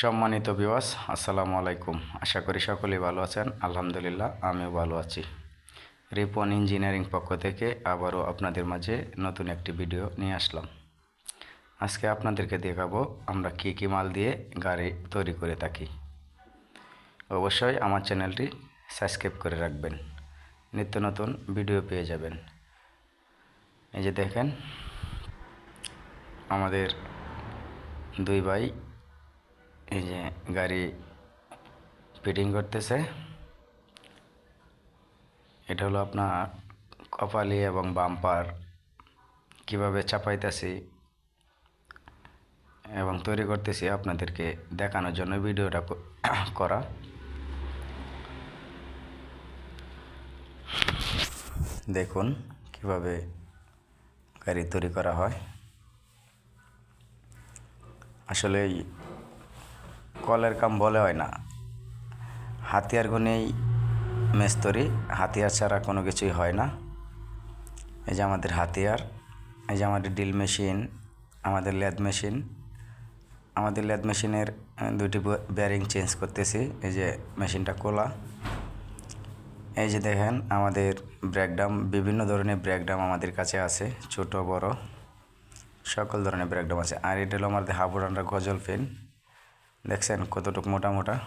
সম্মানিত বিওয়াস আসসালামু আলাইকুম। আশা করি সকলেই ভালো আছেন। আলহামদুলিল্লাহ, আমিও ভালো আছি। রিপন ইঞ্জিনিয়ারিং পক্ষ থেকে আবারও আপনাদের মাঝে নতুন একটি ভিডিও নিয়ে আসলাম। আজকে আপনাদেরকে দেখাবো আমরা কী কী মাল দিয়ে গাড়ি তৈরি করে থাকি। অবশ্যই আমার চ্যানেলটি সাবস্ক্রাইব করে রাখবেন। নিত্য নতুন ভিডিও পেয়ে যাবেন। এই যে দেখেন, আমাদের দুই ভাই গাড়ি ফিটিং করতেছে। এটা হলো আপনার কপালি এবং বাম্পার। কীভাবে চাপাইতেছি এবং তৈরি করতেছি আপনাদেরকে দেখানোর জন্য ভিডিওটা করা। দেখুন কীভাবে গাড়ি তৈরি করা হয়। আসলে কলের কাম বলে হয় না। হাতিয়ার গুনেই মেস্তরি, হাতিয়ার ছাড়া কোনো কিছুই হয় না। এই যে আমাদের হাতিয়ার, এই যে আমাদের ড্রিল মেশিন, আমাদের লেদ মেশিন, আমাদের লেদ মেশিনের দুটি ব্যারিং চেঞ্জ করতেছি। এই যে মেশিনটা কোলা এই যে দেখেন, আমাদের ব্রেকডাম, বিভিন্ন ধরনের ব্রেকডাম আমাদের কাছে আছে, ছোট, বড়। সকল ধরনের ব্রেকডাম আছে। আর এটা হলো আমাদের হাবুরানরা গজল পেন। দেখছেন কতটুকু মোটা মোটা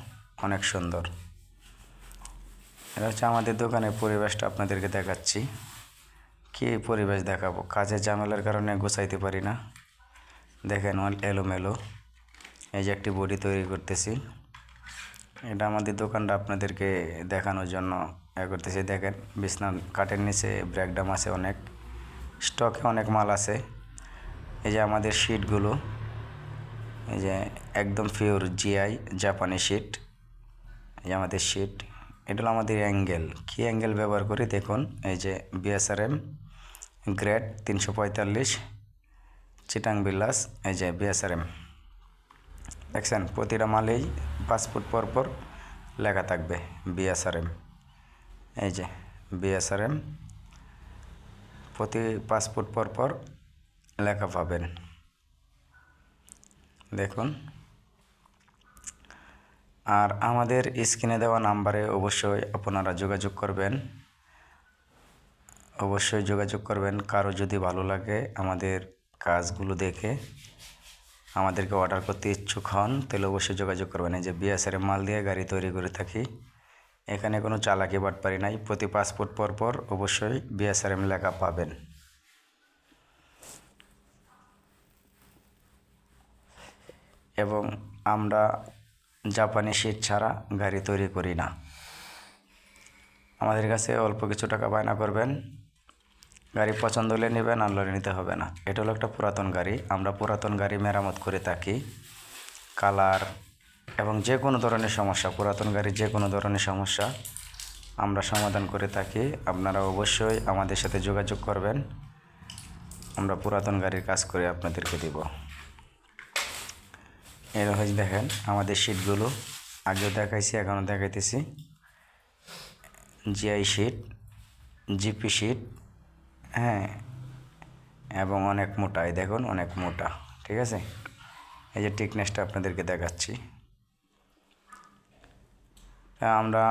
অনেক সুন্দর। এটা হচ্ছে আমাদের দোকানের পরিবেশটা, আপনাদেরকে দেখাচ্ছি। কি পরিবেশ দেখাবো? কাজের ঝামেলার কারণে গোছাইতে পারি না। দেখেন এলোমেলো। এই যে একটি বডি তৈরি করতেছি। এটা আমাদের দোকানটা আপনাদেরকে দেখানোর জন্য এ করতেছি। দেখেন, বিছনা কাঠের নিচে ব্রেকডাম আছে অনেক। স্টকে অনেক মাল আছে। এই যে আমাদের শিটগুলো এই যে একদম পিওর জিআই জাপানি শিট এই যে আমাদের শিট এটা হলো আমাদের অ্যাঙ্গেল কী অ্যাঙ্গেল ব্যবহার করি? দেখুন, এই যে বিএসআরএম গ্রেড তিনশো পঁয়তাল্লিশ, চিটাং বিলাস, এই যে বিএসআরএম দেখছেন, প্রতিটা মালেই পাঁচ ফুট পর পর লেখা থাকবে বিএসআরএম এই যে বিএসআরএম প্রতি পাঁচ ফুট পর পর লেখা পাবেন। দেখুন। আর আমাদের স্ক্রিনে দেওয়া নাম্বারে অবশ্যই আপনারা যোগাযোগ করবেন। অবশ্যই যোগাযোগ করবেন। কারও যদি ভালো লাগে আমাদের কাজগুলো দেখে, আমাদেরকে অর্ডার করতে ইচ্ছুক হন, তাহলে অবশ্যই যোগাযোগ করবেন। এই যে বিএসআর মাল দিয়ে গাড়ি তৈরি করে থাকি। এখানে কোনো চালাকি বাটপারি নাই। প্রতি পাসপোর্ট পর পর অবশ্যই বিএসআরএম লেখা পাবেন। এবং আমরা জাপানি শীত ছাড়া গাড়ি তৈরি করি না। আমাদের কাছে অল্প কিছু টাকা বায়না করবেন। গাড়ি পছন্দ হলে নেবেন, আর লড়ে নিতে হবে না। এটা হলো একটা পুরাতন গাড়ি। আমরা পুরাতন গাড়ি মেরামত করে থাকি। কালার এবং যে কোনো ধরনের সমস্যা, পুরাতন গাড়ির যে কোনো ধরনের সমস্যা আমরা সমাধান করে থাকি। আপনারা অবশ্যই আমাদের সাথে যোগাযোগ করবেন। আমরা পুরাতন গাড়ির কাজ করে আপনাদেরকে দিব। এর হচ্ছে দেখেন, আমাদের শিটগুলো আগেও দেখাইছি, এখনও দেখাইতেছি। জিআই শিট জিপি শিট হ্যাঁ এবং অনেক মোটা, এই দেখুন, অনেক মোটা, ঠিক আছে? এই যে টিকনেসটা আপনাদেরকে দেখাচ্ছি। আমরা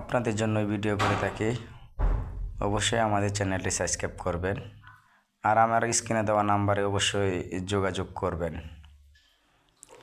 আপনাদের জন্য ভিডিও করে থাকি। অবশ্যই আমাদের চ্যানেলটি সাবস্ক্রাইব করবেন। আর আমার স্ক্রিনে দেওয়া নাম্বারে অবশ্যই যোগাযোগ করবেন।